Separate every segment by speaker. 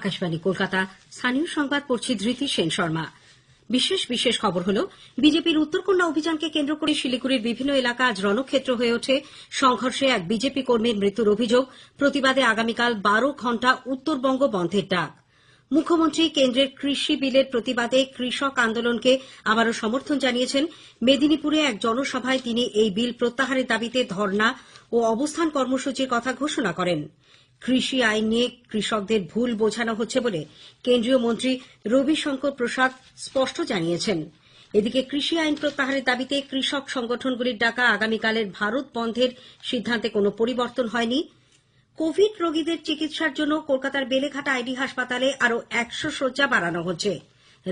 Speaker 1: আকাশবাণী কলকাতা স্থানীয় সংবাদ পড়ছি ধৃতি সেন শর্মা বিশেষ বিশেষ খবর হল বিজেপির উত্তরকন্যা অভিযানকে কেন্দ্র করে শিলিগুড়ির বিভিন্ন এলাকা আজ রণক্ষেত্র হয়ে ওঠে সংঘর্ষে এক বিজেপি কর্মীর মৃত্যুর অভিযোগ প্রতিবাদে আগামীকাল বারো ঘণ্টা উত্তরবঙ্গ বন্ধের ডাক মুখ্যমন্ত্রী কেন্দ্রের কৃষি বিলের প্রতিবাদে কৃষক আন্দোলনকে আবারও সমর্থন জানিয়েছেন মেদিনীপুরে এক জনসভায় তিনি এই বিল প্রত্যাহারের দাবিতে ধর্ণা ও অবস্থান কর্মসূচির কথা ঘোষণা করেন কৃষি আইন নিয়ে কৃষকদের ভুল বোঝানো হচ্ছে বলে কেন্দ্রীয় মন্ত্রী রবিশঙ্কর প্রসাদ স্পষ্ট জানিয়েছেন এদিকে কৃষি আইন প্রত্যাহারের দাবিতে কৃষক সংগঠনগুলির ডাকা আগামীকালের ভারত বন্ধের সিদ্ধান্তে কোনো পরিবর্তন হয়নি কোভিড রোগীদের চিকিৎসার জন্য কলকাতার বেলেঘাটা আইডি হাসপাতালে আরও একশো শয্যা বাড়ানো হচ্ছে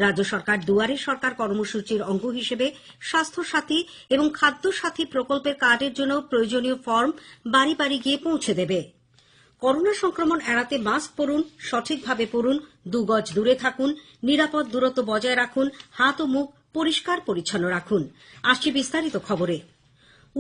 Speaker 1: রাজ্য সরকার দুয়ারে সরকার কর্মসূচির অঙ্গ হিসেবে স্বাস্থ্য সাথী এবং খাদ্য সাথী প্রকল্পের কার্ডের জন্য প্রয়োজনীয় ফর্ম বাড়ি বাড়ি গিয়ে পৌঁছে দেবে করোনা সংক্রমণ এড়াতে মাস্ক পরুন সঠিকভাবে পরুন দুগজ দূরে থাকুন নিরাপদ দূরত্ব বজায় রাখুন হাত ও মুখ পরিষ্কার পরিচ্ছন্ন রাখুন আসছি বিস্তারিত খবরে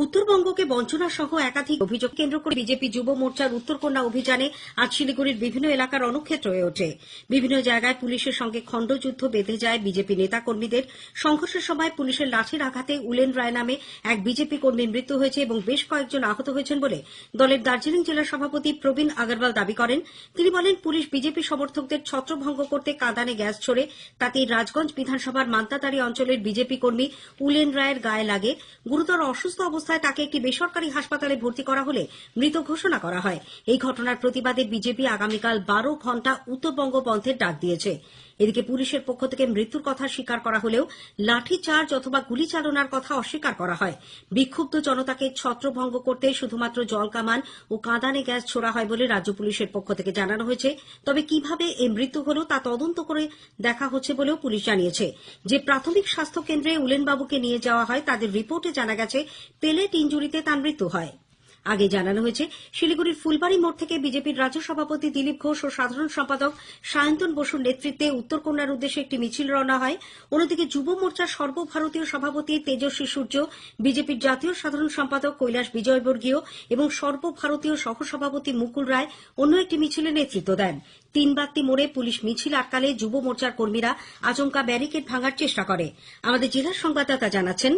Speaker 1: উত্তরবঙ্গকে বঞ্চনা সহ একাধিক অভিযোগ কেন্দ্র করে বিজেপি যুব মোর্চার উত্তরকন্যা অভিযানে আজ শিলিগুড়ির বিভিন্ন এলাকার রণক্ষেত্র হয়ে ওঠে বিভিন্ন জায়গায় পুলিশের সঙ্গে খণ্ডযুদ্ধ বেঁধে যায় বিজেপি নেতাকর্মীদের সংঘর্ষের সময় পুলিশের লাঠির আঘাতে উলেন রায় নামে এক বিজেপি কর্মীর মৃত্যু হয়েছে এবং বেশ কয়েকজন আহত হয়েছেন বলে দলের দার্জিলিং জেলা সভাপতি প্রবীণ আগরওয়াল দাবি করেন তিনি বলেন পুলিশ বিজেপি সমর্থকদের ছত্রভঙ্গ করতে কাঁদানে গ্যাস ছড়ে তাতে রাজগঞ্জ বিধানসভার মান্তাতারি অঞ্চলের বিজেপি কর্মী উলেন রায়ের গায়ে লাগে গুরুতর অসুস্থ অবস্থা অবস্থায় তাকে একটি বেসরকারি হাসপাতালে ভর্তি করা হলে মৃত ঘোষণা করা হয় এই ঘটনার প্রতিবাদে বিজেপি আগামীকাল বারো ঘন্টা উত্তরবঙ্গ বন্ধের ডাক দিয়েছে এদিকে পুলিশের পক্ষ থেকে মৃত্যুর কথা স্বীকার করা হলেও লাঠিচার্জ অথবা গুলি চালনার কথা অস্বীকার করা হয় বিক্ষুব্ধ জনতাকে ছত্রভঙ্গ করতে শুধুমাত্র জল কামান ও কাঁদানে গ্যাস ছোড়া হয় বলে রাজ্য পুলিশের পক্ষ থেকে জানানো হয়েছে তবে কিভাবে এই মৃত্যু হল তা তদন্ত করে দেখা হচ্ছে বলেও পুলিশ জানিয়েছে যে প্রাথমিক স্বাস্থ্য কেন্দ্রে উলেনবাবুকে নিয়ে যাওয়া হয় তাদের রিপোর্টে জানা গেছে পেলেট ইঞ্জুরিতে তার মৃত্যু হয় আগে জানানো হয়েছে শিলিগুড়ির ফুলবাড়ি মোড় থেকে বিজেপির রাজ্য সভাপতি দিলীপ ঘোষ ও সাধারণ সম্পাদক সায়ন্তন বসুর নেতৃত্বে উত্তর কন্যার উদ্দেশ্যে একটি মিছিল রওনা হয় অন্যদিকে যুব মোর্চার সর্বভারতীয় সভাপতি তেজস্বী সূর্য বিজেপির জাতীয় সাধারণ সম্পাদক কৈলাস বিজয়বর্গীয় এবং সর্বভারতীয় সহসভাপতি মুকুল রায় অন্য একটি মিছিলে নেতৃত্ব দেন তিনবাত্তি মোড়ে পুলিশ মিছিল আটকালে যুব মোর্চার কর্মীরা আচমকা ব্যারিকেড ভাঙার চেষ্টা করে আমাদের জেলার সংবাদদাতা জানাচ্ছেন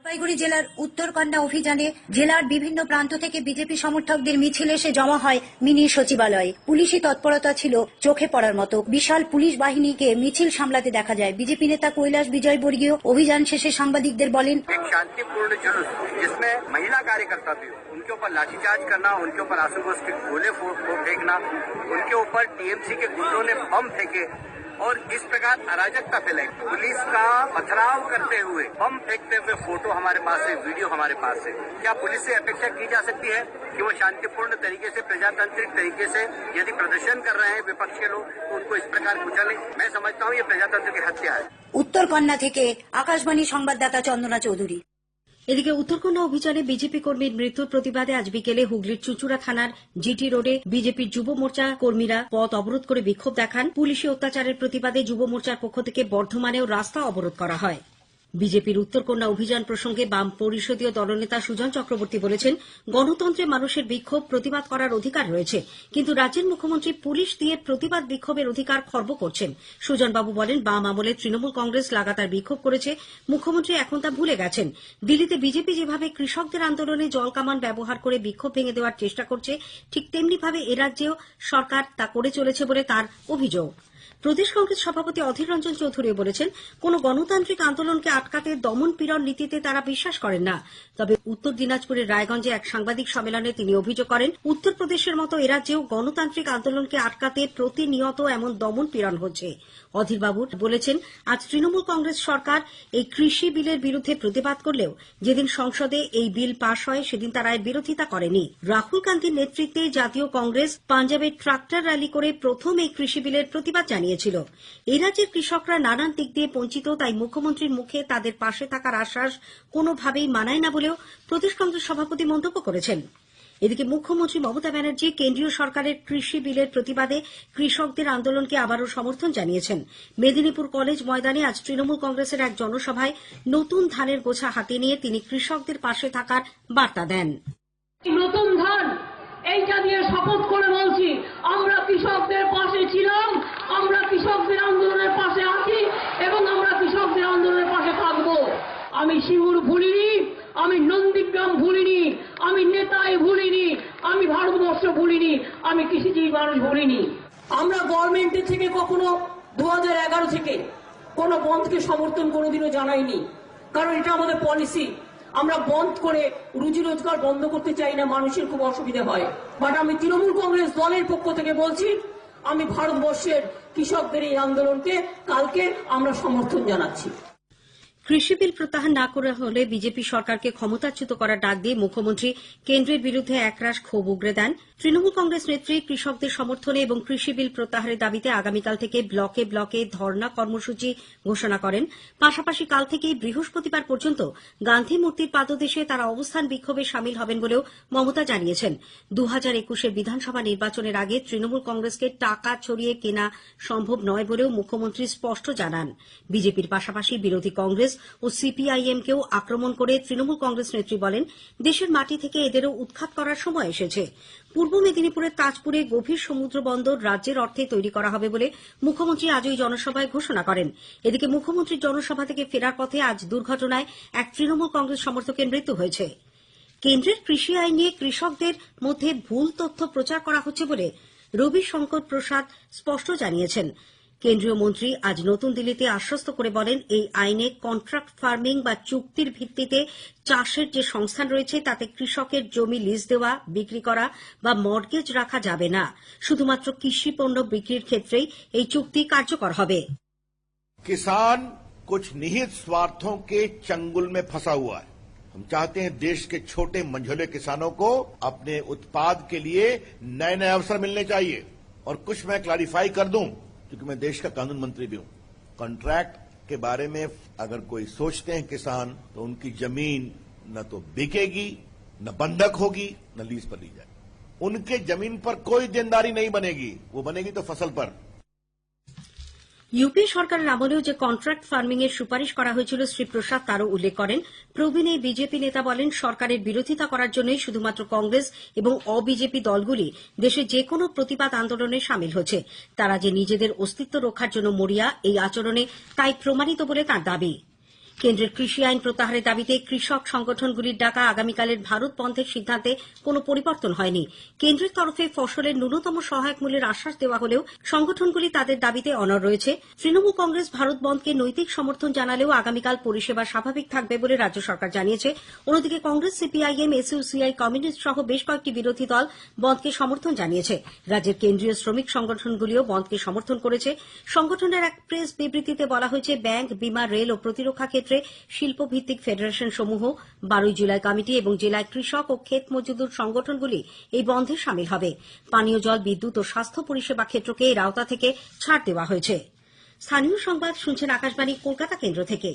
Speaker 1: জলপাইগুড়ি জেলার উত্তরকন্যা অভিযানে জেলার বিভিন্ন প্রান্ত থেকে বিজেপি সমর্থকদের মিছিল এসে জমা হয় মিনি সচিবালয়ে পুলিশি তৎপরতা ছিল চোখে পড়ার মতো বিশাল পুলিশ বাহিনীকে মিছিল সামলাতে দেখা যায় বিজেপি নেতা কৈলাস বিজয়বর্গীয় অভিযান শেষে সাংবাদিকদের বলেন শান্তিপূর্ণ জুলুস जिसमें महिला कार्यकर्ता भी उनके ऊपर लाठीचार्ज करना उनके ऊपर आसुगोश के गोले फेंकना उनके ऊपर टीएमसी के गुंडों और इस प्रकार अराजकता फैलाई पुलिस का पथराव करते हुए बम फेंकते हुए फोटो हमारे पास है वीडियो हमारे पास है क्या पुलिस से अपेक्षा की जा सकती है कि वो शांतिपूर्ण तरीके से प्रजातांत्रिक तरीके से यदि प्रदर्शन कर रहे हैं विपक्ष के लोग तो उनको इस प्रकार कुचले मैं समझता हूँ ये प्रजातंत्र की हत्या है उत्तर কন্যা थे आकाशवाणी संवाददाता चंदना चौधरी এদিকে উত্তরকন্যা অভিযানে বিজেপি কর্মীর মৃত্যুর প্রতিবাদে আজ বিকেলে হুগলির চুচুড়া থানার জিটি রোডে বিজেপির যুব মোর্চা কর্মীরা পথ অবরোধ করে বিক্ষোভ দেখান পুলিশি অত্যাচারের প্রতিবাদে যুব মোর্চার পক্ষ থেকে বর্ধমানেও রাস্তা অবরোধ করা হয় বিজেপির উত্তরকন্যা অভিযান প্রসঙ্গে বাম পরিষদীয় দলনেতা সুজন চক্রবর্তী বলেছেন গণতন্ত্রে মানুষের বিক্ষোভ প্রতিবাদ করার অধিকার রয়েছে কিন্তু রাজ্যের মুখ্যমন্ত্রী পুলিশ দিয়ে প্রতিবাদ বিক্ষোভের অধিকার খর্ব করছেন সুজনবাবু বলেন বাম আমলে তৃণমূল কংগ্রেস লাগাতার বিক্ষোভ করেছে মুখ্যমন্ত্রী এখন তা ভুলে গেছেন দিল্লিতে বিজেপি যেভাবে কৃষকদের আন্দোলনে জল কামান ব্যবহার করে বিক্ষোভ ভেঙে দেওয়ার চেষ্টা করছে ঠিক তেমনিভাবে এরাজ্যেও সরকার তা করে চলেছে বলে তার অভিযোগ প্রদেশ কংগ্রেস সভাপতি অধীর রঞ্জন চৌধুরী বলেছেন কোন গণতান্ত্রিক আন্দোলনকে আটকাতে দমন পীড়ন নীতিতে তারা বিশ্বাস করেন না তবে উত্তর দিনাজপুরের রায়গঞ্জে এক সাংবাদিক সম্মেলনে তিনি অভিযোগ করেন উত্তরপ্রদেশের মতো এরাজ্যেও গণতান্ত্রিক আন্দোলনকে আটকাতে প্রতিনিয়ত এমন দমন পীড়ন হচ্ছে অধীরবাবু বলেছেন আজ তৃণমূল কংগ্রেস সরকার এই কৃষি বিলের বিরুদ্ধে প্রতিবাদ করলেও যেদিন সংসদে এই বিল পাশ হয় সেদিন তারা এর বিরোধিতা করেনি রাহুল গান্ধীর নেতৃত্বে জাতীয় কংগ্রেস পাঞ্জাবে ট্রাক্টর র্যালি করে প্রথম এই কৃষি বিলের প্রতিবাদ জানিয়েছে জানিয়েছিল এই রাজ্যের কৃষকরা নানান দিক দিয়ে বঞ্চিত তাই মুখ্যমন্ত্রীর মুখে তাদের পাশে থাকার আশ্বাস কোনোভাবেই মানায় না বলেও প্রদেশ কংগ্রেস সভাপতি মন্তব্য করেছেন এদিকে মুখ্যমন্ত্রী মমতা ব্যানার্জি কেন্দ্রীয় সরকারের কৃষি বিলের প্রতিবাদে কৃষকদের আন্দোলনকে আবারও সমর্থন জানিয়েছেন মেদিনীপুর কলেজ ময়দানে আজ তৃণমূল কংগ্রেসের এক জনসভায় নতুন ধানের গোছা হাতে নিয়ে তিনি কৃষকদের পাশে থাকার বার্তা দেন নতুন ধান এইটা নিয়ে শপথ করে বলছি আমরা কৃষক আমি কৃষিজীবী মানুষ বলিনি আমরা গভর্নমেন্টের থেকে কখনো দু থেকে কোনো বন্ধকে সমর্থন কোনোদিনও জানাইনি কারণ এটা আমাদের পলিসি আমরা বন্ধ করে রুজি রোজগার বন্ধ করতে চাই না মানুষের খুব অসুবিধা হয় বাট আমি তৃণমূল কংগ্রেস দলের পক্ষ থেকে বলছি আমি ভারতবর্ষের কৃষকদের এই আন্দোলনকে কালকে আমরা সমর্থন জানাচ্ছি কৃষি বিল প্রত্যাহার না করা হলে বিজেপি সরকারকে ক্ষমতাচ্যুত করার ডাক দিয়ে মুখ্যমন্ত্রী কেন্দ্রের বিরুদ্ধে একরাশ ক্ষোভ উগড়ে দেন তৃণমূল কংগ্রেস নেত্রী কৃষকদের সমর্থনে এবং কৃষি বিল প্রত্যাহারের দাবিতে আগামীকাল থেকে ব্লকে ব্লকে ধর্না কর্মসূচি ঘোষণা করেন পাশাপাশি কাল থেকে বৃহস্পতিবার পর্যন্ত গান্ধী মূর্তির পাদদেশে তারা অবস্থান বিক্ষোভে সামিল হবেন বলেও মমতা জানিয়েছেন দু হাজার একুশের বিধানসভা নির্বাচনের আগে তৃণমূল কংগ্রেসকে টাকা ছড়িয়ে কেনা সম্ভব নয় বলেও মুখ্যমন্ত্রী স্পষ্ট জানান বিজেপির পাশাপাশি বিরোধী কংগ্রেস ও সিপিআইএম কেও আক্রমণ করে তৃণমূল কংগ্রেস নেত্রী বলেন দেশের মাটি থেকে এদেরও উৎখাত করার সময় এসেছে পূর্ব মেদিনীপুরের তাজপুরে গভীর সমুদ্র বন্দর রাজ্যের অর্থে তৈরি করা হবে বলে মুখ্যমন্ত্রী আজ ওই জনসভায় ঘোষণা করেন এদিকে মুখ্যমন্ত্রীর জনসভা থেকে ফেরার পথে আজ দুর্ঘটনায় এক তৃণমূল কংগ্রেস সমর্থকের মৃত্যু হয়েছে কেন্দ্রের কৃষি আইন নিয়ে কৃষকদের মধ্যে ভুল তথ্য প্রচার করা হচ্ছে বলে রবি শঙ্কর প্রসাদ স্পষ্ট জানিয়েছেন কেন্দ্রীয় মন্ত্রী আজ নতুন দিল্লিতে আশ্বস্ত করে বলেন এই আইনে কন্ট্রাক্ট ফার্মিং বা চুক্তির ভিত্তিতে চাষের যে সংস্থান রয়েছে তাতে কৃষকের জমি লিজ দেওয়া বিক্রি করা বা মর্গেজ রাখা যাবে না শুধুমাত্র কৃষি পণ্য বিক্রির ক্ষেত্রেই এই চুক্তি কার্যকর হবে কিষান कुछ निहित स्वार्थों के चंगुल में फंसा हुआ है हम चाहते हैं देश के छोटे मंझोले किसानों को अपने उत्पाद के लिए नए नए अवसर मिलने चाहिए और कुछ मैं क्लैरिफाई कर दूं क्योंकि मैं देश का कानून मंत्री भी हूं कॉन्ट्रैक्ट के बारे में अगर कोई सोचते हैं किसान तो उनकी जमीन न तो बिकेगी न बंधक होगी न लीज पर ली जाएगी उनके जमीन पर कोई देनदारी नहीं बनेगी वो बनेगी तो फसल पर ইউপিএ সরকারের আমলেও যে কন্ট্রাক্ট ফার্মিং এর সুপারিশ করা হয়েছিল শ্রী প্রসাদ তারও উল্লেখ করেন প্রবীণ এই বিজেপি নেতা বলেন সরকারের বিরোধিতা করার জন্যই শুধুমাত্র কংগ্রেস এবং অবিজেপি দলগুলি দেশে যে কোনো প্রতিবাদ আন্দোলনে সামিল হচ্ছে তারা যে নিজেদের অস্তিত্ব রক্ষার জন্য মরিয়া এই আচরণে তাই প্রমাণিত বলে তাঁর দাবি কেন্দ্রের কৃষি আইন প্রত্যাহারের দাবিতে কৃষক সংগঠনগুলির ডাকা আগামীকালের ভারত বন্ধের সিদ্ধান্তে কোনো পরিবর্তন হয়নি কেন্দ্রের তরফে ফসলের ন্যূনতম সহায়ক মূল্যের আশ্বাস দেওয়া হলেও সংগঠনগুলি তাদের দাবিতে অনড় রয়েছে তৃণমূল কংগ্রেস ভারত বন্ধকে নৈতিক সমর্থন জানালেও আগামীকাল পরিষেবা স্বাভাবিক থাকবে বলে রাজ্য সরকার জানিয়েছে অন্যদিকে কংগ্রেস সিপিআইএম এসইউসিআই কমিউনিস্ট সহ বেশ কয়েকটি বিরোধী দল বন্ধকে সমর্থন জানিয়েছে রাজ্যের কেন্দ্রীয় শ্রমিক সংগঠনগুলিও বন্ধকে সমর্থন করেছে সংগঠনের এক প্রেস বিবৃতিতে বলা হয়েছে ব্যাংক বিমা রেল ও প্রতিরক্ষা ক্ষেত্রে ক্ষেত্রে শিল্পভিত্তিক ফেডারেশন সমূহ বারোই জুলাই কমিটি এবং জেলায় কৃষক ও ক্ষেত মজুদুর সংগঠনগুলি এই বন্ধে সামিল হবে পানীয় জল বিদ্যুৎ ও স্বাস্থ্য পরিষেবা ক্ষেত্রকে এর আওতা থেকে ছাড় দেওয়া হয়েছে স্থানীয় সংবাদ শুনছেন আকাশবাণী কলকাতা কেন্দ্র থেকে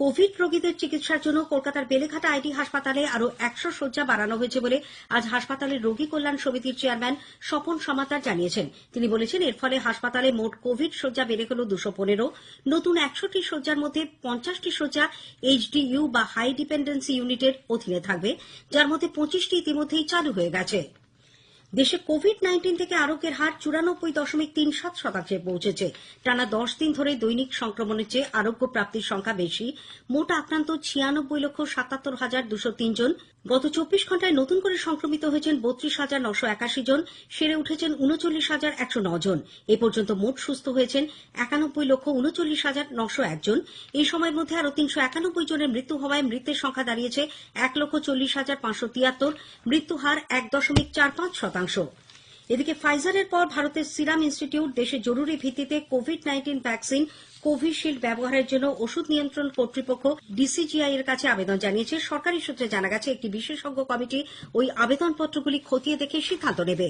Speaker 1: কোভিড রোগীদের চিকিৎসার জন্য কলকাতার বেলেঘাটা আইটি হাসপাতালে আরও একশো শয্যা বাড়ানো হয়েছে বলে আজ হাসপাতালের রোগী কল্যাণ সমিতির চেয়ারম্যান স্বপন সমাতার জানিয়েছেন তিনি বলেছেন এর ফলে হাসপাতালে মোট কোভিড শয্যা বেড়ে গেল দুশো পনেরো নতুন একশোটি শয্যার মধ্যে পঞ্চাশটি শয্যা এইচডিইউ বা হাই ডিপেন্ডেন্সি ইউনিটের অধীনে থাকবে যার মধ্যে পঁচিশটি ইতিমধ্যেই চালু হয়ে গেছে দেশে কোভিড নাইন্টিন থেকে আরোগ্যের হার চুরানব্বই দশমিক তিন সাত শতাংশে পৌঁছেছে টানা দশ দিন ধরে দৈনিক সংক্রমণের চেয়ে আরোগ্য প্রাপ্তির সংখ্যা বেশি মোট আক্রান্ত ছিয়ানব্বই লক্ষ সাতাত্তর হাজার দুশো তিনজন জন গত চব্বিশ ঘন্টায় নতুন করে সংক্রমিত হয়েছেন বত্রিশ হাজার নশো একাশি জন সেরে উঠেছেন উনচল্লিশ হাজার একশো জন এ পর্যন্ত মোট সুস্থ হয়েছেন একানব্বই লক্ষ উনচল্লিশ হাজার নশো একজন এই সময়ের মধ্যে আরও তিনশো একানব্বই জনের মৃত্যু হওয়ায় মৃতের সংখ্যা দাঁড়িয়েছে এক লক্ষ চল্লিশ হাজার পাঁচশো তিয়াত্তর মৃত্যু হার এক দশমিক চার পাঁচ শতাংশ এদিকে ফাইজারের পর ভারতের সিরাম ইনস্টিটিউট দেশে জরুরি ভিত্তিতে কোভিড নাইন্টিন ভ্যাকসিন কোভিশিল্ড ব্যবহারের জন্য ওষুধ নিয়ন্ত্রণ কর্তৃপক্ষ ডিসিজিআই এর কাছে আবেদন জানিয়েছে সরকারি সূত্রে জানা গেছে একটি বিশেষজ্ঞ কমিটি ওই আবেদনপত্রগুলি খতিয়ে দেখে সিদ্ধান্ত নেবে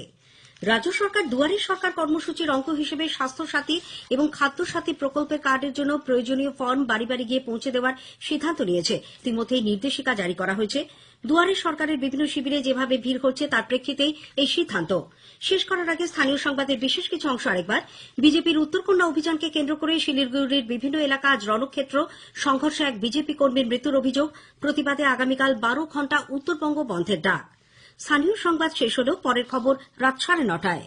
Speaker 1: রাজ্য সরকার দুয়ারে সরকার কর্মসূচির অঙ্ক হিসেবে স্বাস্থ্যসাথী এবং খাদ্যসাথী প্রকল্পের কার্ডের জন্য প্রয়োজনীয় ফর্ম বাড়ি বাড়ি গিয়ে পৌঁছে দেওয়ার সিদ্ধান্ত নিয়েছে ইতিমধ্যেই নির্দেশিকা জারি করা হয়েছে দুয়ারে সরকারের বিভিন্ন শিবিরে যেভাবে ভিড় হচ্ছে তার প্রেক্ষিতেই এই সিদ্ধান্ত শেষ করার আগে স্থানীয় সংবাদের বিশেষ কিছু অংশ আরেকবার বিজেপির উত্তরকন্যা অভিযানকে কেন্দ্র করে শিলিগুড়ির বিভিন্ন এলাকা আজ রণক্ষেত্র সংঘর্ষে এক বিজেপি কর্মীর মৃত্যুর অভিযোগ প্রতিবাদে আগামীকাল বারো ঘণ্টা উত্তরবঙ্গ বন্ধের ডাক স্থানীয় সংবাদ শেষ হল পরের খবর রাত সাড়ে নটায়